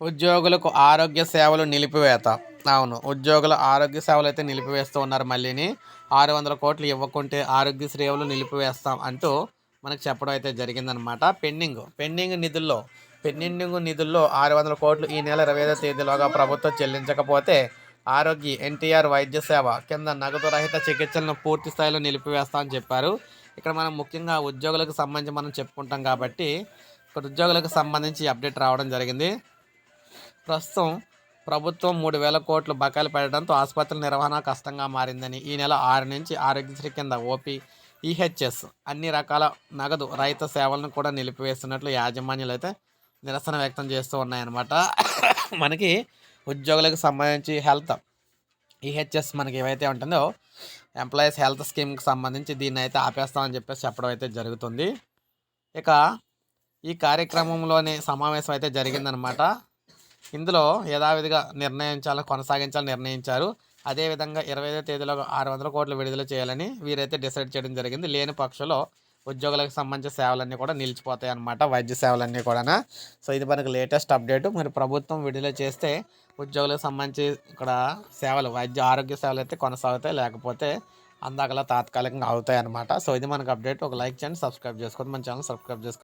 ఉద్యోగులకు ఆరోగ్య సేవలు నిలిపివేత. అవును ఉద్యోగుల ఆరోగ్య సేవలు అయితే నిలిపివేస్తూ ఉన్నారు మళ్ళీని. ఆరు వందల కోట్లు ఇవ్వకుంటే ఆరోగ్య సేవలు నిలిపివేస్తాం అంటూ మనకు చెప్పడం అయితే జరిగిందనమాట. పెండింగ్ పెండింగ్ నిధుల్లో పెండింగ్ నిధుల్లో ఆరు వందల కోట్లు ఈ నెల ఇరవై ఐదో తేదీలోగా ప్రభుత్వం చెల్లించకపోతే ఆరోగ్య ఎన్టీఆర్ వైద్య సేవ కింద నగదు రహిత చికిత్సలను పూర్తి స్థాయిలో నిలిపివేస్తామని చెప్పారు. ఇక్కడ మనం ముఖ్యంగా ఉద్యోగులకు సంబంధించి మనం చెప్పుకుంటాం కాబట్టి ఇక్కడ ఉద్యోగులకు సంబంధించి అప్డేట్ రావడం జరిగింది. ప్రస్తుతం ప్రభుత్వం మూడు వేల కోట్లు బకాయిలు పెట్టడంతో ఆసుపత్రుల నిర్వహణ కష్టంగా మారిందని ఈ నెల ఆరు నుంచి ఆరోగ్యశ్రీ కింద ఓపీ ఈహెచ్ఎస్ అన్ని రకాల నగదు రైతు సేవలను కూడా నిలిపివేస్తున్నట్లు యాజమాన్యాలు అయితే నిరసన వ్యక్తం చేస్తూ ఉన్నాయన్నమాట. మనకి ఉద్యోగులకు సంబంధించి హెల్త్ ఈహెచ్ఎస్ మనకి ఏవైతే ఉంటుందో ఎంప్లాయీస్ హెల్త్ స్కీమ్కి సంబంధించి దీన్ని అయితే ఆపేస్తామని చెప్పేసి చెప్పడం అయితే జరుగుతుంది. ఇక ఈ కార్యక్రమంలోనే సమావేశం అయితే జరిగిందనమాట ఇందులో యథావిధిగా నిర్ణయించాలని కొనసాగించాలని నిర్ణయించారు. అదేవిధంగా ఇరవై ఐదో తేదీలో ఆరు వందల కోట్లు విడుదల చేయాలని వీరైతే డిసైడ్ చేయడం జరిగింది. లేని పక్షంలో ఉద్యోగులకు సంబంధించిన సేవలన్నీ కూడా నిలిచిపోతాయి అన్నమాట వైద్య సేవలన్నీ కూడా సో ఇది మనకు లేటెస్ట్ అప్డేట్. మరి ప్రభుత్వం విడుదల చేస్తే ఉద్యోగులకు సంబంధించి ఇక్కడ సేవలు వైద్య ఆరోగ్య సేవలు అయితే కొనసాగుతాయి లేకపోతే అందాకలా తాత్కాలికంగా అవుతాయి అన్నమాట సో ఇది మనకు అప్డేట్. ఒక లైక్ చేయండి సబ్స్క్రైబ్ చేసుకోండి. మన ఛానల్ సబ్స్క్రైబ్ చేసుకోండి.